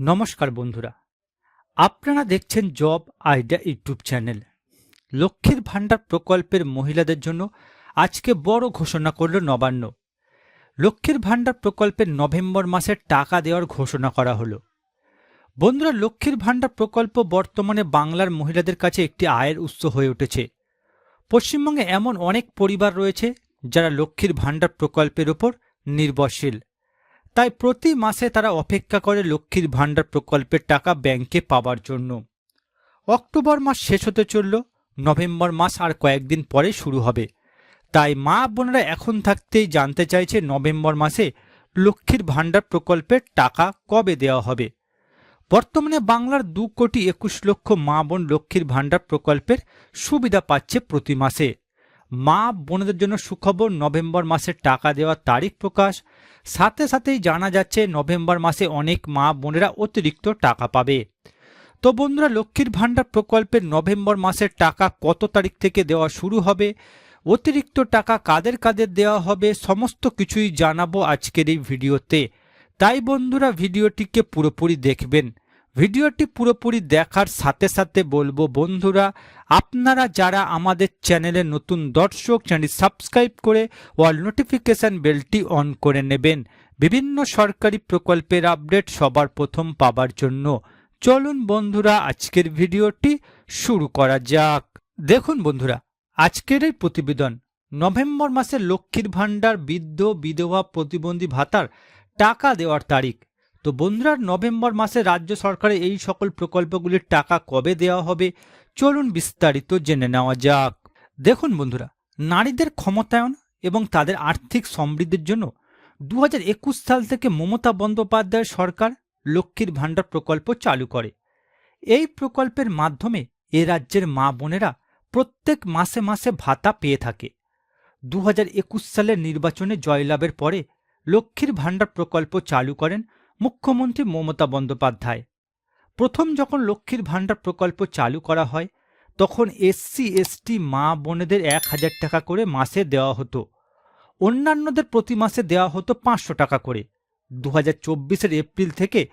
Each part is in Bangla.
নমস্কার বন্ধুরা। আপনারা দেখছেন জব আইডিয়া ইউটিউব চ্যানেল। লক্ষ্মীর ভাণ্ডার প্রকল্পের মহিলাদের জন্য আজকে বড় ঘোষণা করল নবান্ন। লক্ষ্মীর ভাণ্ডার প্রকল্পের নভেম্বর মাসের টাকা দেওয়ার ঘোষণা করা হলো। বন্ধুরা, লক্ষ্মীর ভাণ্ডার প্রকল্প বর্তমানে বাংলার মহিলাদের কাছে একটি আয়ের উৎস হয়ে উঠেছে। পশ্চিমবঙ্গে এমন অনেক পরিবার রয়েছে যারা লক্ষ্মীর ভাণ্ডার প্রকল্পের ওপর নির্ভরশীল। তাই প্রতি মাসে তারা অপেক্ষা করে লক্ষ্মীর ভাণ্ডার প্রকল্পের টাকা ব্যাংকে পাওয়ার জন্য। অক্টোবর মাস শেষ হতে চলল, নভেম্বর মাস আর কয়েকদিন পরে শুরু হবে। তাই মা বোনেরা এখন থাকতেই জানতে চাইছে নভেম্বর মাসে লক্ষ্মীর ভাণ্ডার প্রকল্পের টাকা কবে দেওয়া হবে। বর্তমানে বাংলার দু কোটি একুশ লক্ষ মা বোন লক্ষ্মীর ভাণ্ডার প্রকল্পের সুবিধা পাচ্ছে প্রতি মাসে। মা বোনদের জন্য সুখবর, নভেম্বর মাসের টাকা দেওয়ার তারিখ প্রকাশ। সাথে সাথেই জানা যাচ্ছে, নভেম্বর মাসে অনেক মা বোনেরা অতিরিক্ত টাকা পাবে। তো বন্ধুরা, লক্ষ্মীর ভাণ্ডার প্রকল্পের নভেম্বর মাসের টাকা কত তারিখ থেকে দেওয়া শুরু হবে? অতিরিক্ত টাকা কাদের কাদের দেওয়া হবে? সমস্ত কিছুই জানাব আজকের এই ভিডিওতে। তাই বন্ধুরা, ভিডিওটিকে পুরোপুরি দেখবেন। ভিডিওটি পুরোপুরি দেখার সাথে সাথে বলব, বন্ধুরা, আপনারা যারা আমাদের চ্যানেলে নতুন দর্শক চ্যানেল সাবস্ক্রাইব করে ওয়াল নোটিফিকেশন বেলটি অন করে নেবেন। বিভিন্ন সরকারি প্রকল্পের আপডেট সবার প্রথম পাবার জন্য। চলুন, বন্ধুরা, আজকের ভিডিওটি শুরু করা যাক। দেখুন, বন্ধুরা, আজকের এই প্রতিবেদন। নভেম্বর মাসে লক্ষ্মীর ভাণ্ডার, বৃদ্ধ, বিধবা, প্রতিবন্ধী ভাতার টাকা দেওয়ার তারিখ। তো বন্ধুরা, নভেম্বর মাসে রাজ্য সরকারের এই সকল প্রকল্পগুলির টাকা কবে দেওয়া হবে, চলুন বিস্তারিত জেনে নেওয়া যাক। দেখুন বন্ধুরা, নারীদের ক্ষমতায়ন এবং তাদের আর্থিক সমৃদ্ধির জন্য দু হাজার একুশ সাল থেকে মমতা বন্দ্যোপাধ্যায় সরকার লক্ষ্মীর ভাণ্ডার প্রকল্প চালু করে। এই প্রকল্পের মাধ্যমে এ রাজ্যের মা বোনেরা প্রত্যেক মাসে মাসে ভাতা পেয়ে থাকে। দু হাজার একুশ সালের নির্বাচনে জয়লাভের পরে লক্ষ্মীর ভাণ্ডার প্রকল্প চালু করেন মুখ্যমন্ত্রী মমতা বন্দ্যোপাধ্যায়। প্রথম যখন লক্ষ্মীর ভাণ্ডার প্রকল্প চালু করা হয়, তখন এসসি এসটি মা বোনেদের এক হাজার টাকা করে মাসে দেওয়া হতো। অন্যান্যদের প্রতি মাসে দেওয়া হতো পাঁচশো টাকা করে। দু হাজার এপ্রিল থেকে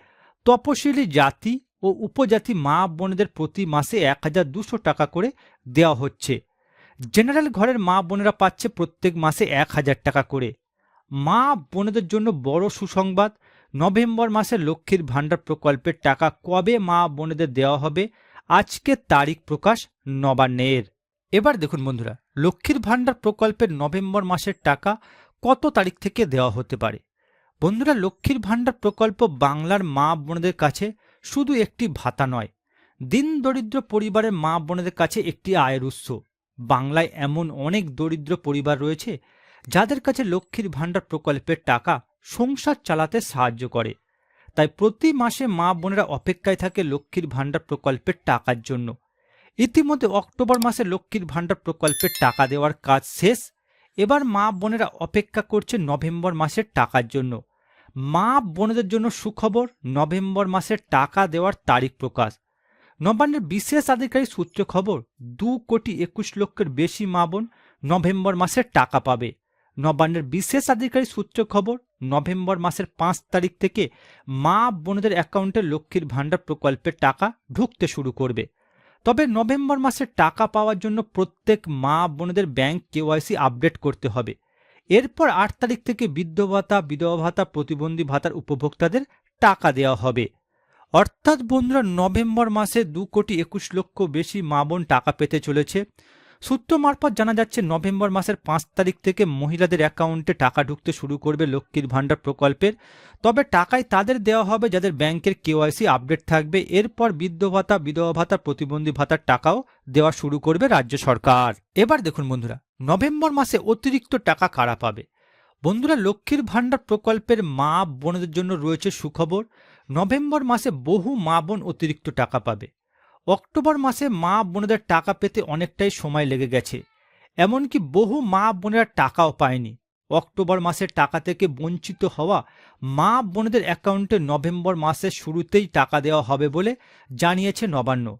তপশিলি জাতি ও উপজাতি মা বোনেদের প্রতি মাসে এক হাজার দুশো টাকা করে দেওয়া হচ্ছে। জেনারেল ঘরের মা বোনেরা পাচ্ছে প্রত্যেক মাসে এক হাজার টাকা করে। মা বোনেদের জন্য বড় সুসংবাদ নভেম্বর মাসে লক্ষ্মীর ভাণ্ডার প্রকল্পের টাকা কবে মা বোনেদের দেওয়া হবে? আজকে তারিখ প্রকাশ নবান্নের। এবার দেখুন বন্ধুরা, লক্ষ্মীর ভাণ্ডার প্রকল্পের নভেম্বর মাসের টাকা কত তারিখ থেকে দেওয়া হতে পারে? বন্ধুরা, লক্ষ্মীর ভাণ্ডার প্রকল্প বাংলার মা বোনেদের কাছে শুধু একটি ভাতা নয়, দিন দরিদ্র পরিবারের মা বোনেদের কাছে একটি আয়ের উৎস। বাংলায় এমন অনেক দরিদ্র পরিবার রয়েছে যাদের কাছে লক্ষ্মীর ভাণ্ডার প্রকল্পের টাকা সংসার চালাতে সাহায্য করে। তাই প্রতি মাসে মা বোনেরা অপেক্ষায় থাকে লক্ষ্মীর ভাণ্ডার প্রকল্পের টাকার জন্য। ইতিমধ্যে অক্টোবর মাসে লক্ষ্মীর ভাণ্ডার প্রকল্পের টাকা দেওয়ার কাজ শেষ। এবার মা বোনেরা অপেক্ষা করছে নভেম্বর মাসের টাকার জন্য। মা বোনেদের জন্য সুখবর, নভেম্বর মাসের টাকা দেওয়ার তারিখ প্রকাশ। নবান্নের বিশেষ আধিকারিক সূত্র খবর, দু কোটি একুশ লক্ষের বেশি মা বোন নভেম্বর মাসের টাকা পাবে। নবান্নের বিশেষ আধিকারিক সূত্র খবর, নভেম্বর মাসের পাঁচ তারিখ থেকে মা বোনদের অ্যাকাউন্টে লক্ষ্মীর ভাণ্ডার প্রকল্পের টাকা ঢুকতে শুরু করবে। তবে নভেম্বর মাসের টাকা পাওয়ার জন্য প্রত্যেক মা বোনদের ব্যাংক কেওয়াইসি আপডেট করতে হবে। এরপর আট তারিখ থেকে বৃদ্ধ ভাতা বিধবা ভাতা প্রতিবন্ধী ভাতার উপভোক্তাদের টাকা দেওয়া হবে। অর্থাৎ বন্ধুরা, নভেম্বর মাসে দু কোটি একুশ লক্ষ বেশি মা বোন টাকা পেতে চলেছে। সূত্র মারফত জানা যাচ্ছে, নভেম্বর মাসের পাঁচ তারিখ থেকে মহিলাদের অ্যাকাউন্টে টাকা ঢুকতে শুরু করবে লক্ষ্মীর ভাণ্ডার প্রকল্পের। তবে টাকায় তাদের দেওয়া হবে, যাদের ব্যাংকের কেওয়াইসি আপডেট থাকবে। এরপর বৃদ্ধ ভাতা, বিধবা ভাতা, প্রতিবন্ধী ভাতার টাকাও দেওয়া শুরু করবে রাজ্য সরকার। এবার দেখুন বন্ধুরা, নভেম্বর মাসে অতিরিক্ত টাকা কারা পাবে? বন্ধুরা, লক্ষ্মীর ভাণ্ডার প্রকল্পের মা বোনদের জন্য রয়েছে সুখবর। নভেম্বর মাসে বহু মা বোন অতিরিক্ত টাকা পাবে। অক্টোবর মাসে মা বোনেদের টাকা পেতে অনেকটাই সময় লেগে গেছে। এমনকি বহু মা বোনেরা টাকাও পায়নি। অক্টোবর মাসের টাকা থেকে বঞ্চিত হওয়া মা বোনেদের অ্যাকাউন্টে নভেম্বর মাসের শুরুতেই টাকা দেওয়া হবে বলে জানিয়েছে নবান্ন।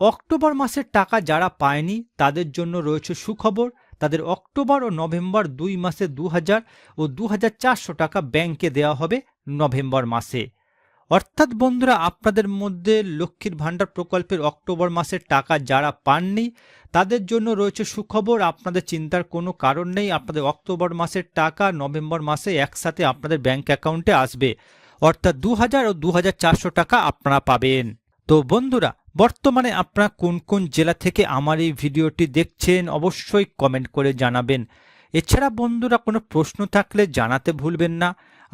অক্টোবর মাসের টাকা যারা পায়নি, তাদের জন্য রয়েছে সুখবর, তাদের অক্টোবর ও নভেম্বর দুই মাসে দু হাজার ও দু হাজার চারশো টাকা ব্যাংকে দেওয়া হবে নভেম্বর মাসে। অর্থাৎ বন্ধুরা, আপনাদের মধ্যে লক্ষ্মীর ভাণ্ডার প্রকল্পের অক্টোবর মাসের টাকা যারা পাননি, তাদের জন্য রয়েছে সুখবর। আপনাদের চিন্তার কোনো কারণ নেই, আপনাদের অক্টোবর মাসের টাকা নভেম্বর মাসে একসাথে আপনাদের ব্যাংক অ্যাকাউন্টে আসবে। অর্থাৎ দু হাজার ও দু হাজার চারশো টাকা আপনারা পাবেন। তো বন্ধুরা, বর্তমানে আপনারা কোন কোন জেলা থেকে আমার এই ভিডিওটি দেখছেন, অবশ্যই কমেন্ট করে জানাবেন। এছাড়া বন্ধুরা, কোনো প্রশ্ন থাকলে জানাতে ভুলবেন না।